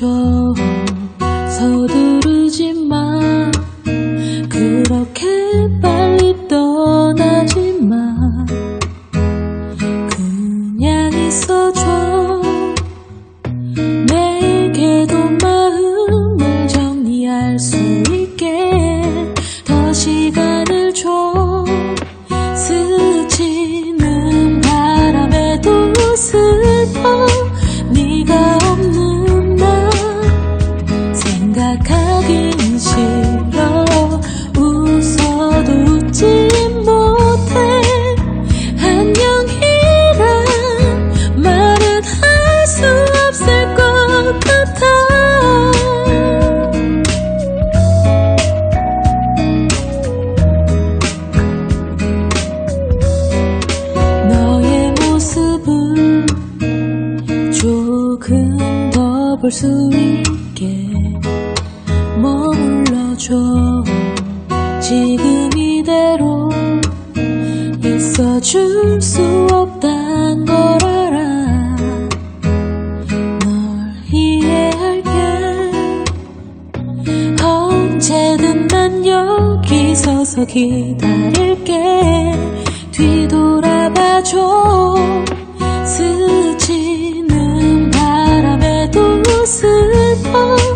머물러줘 서두르지 마 그렇게 빨리 떠나지 마 그냥 있어줘. 내게도 마음을 정리할 수 있게. 더 시간을 줘 조금 더 볼 수 있게 머물러줘. 지금 이대로 있어줄 수 없단 걸 알아. 널 이해할게. 언제든 난 여기 서서 기다릴게. 뒤돌아봐줘. oh.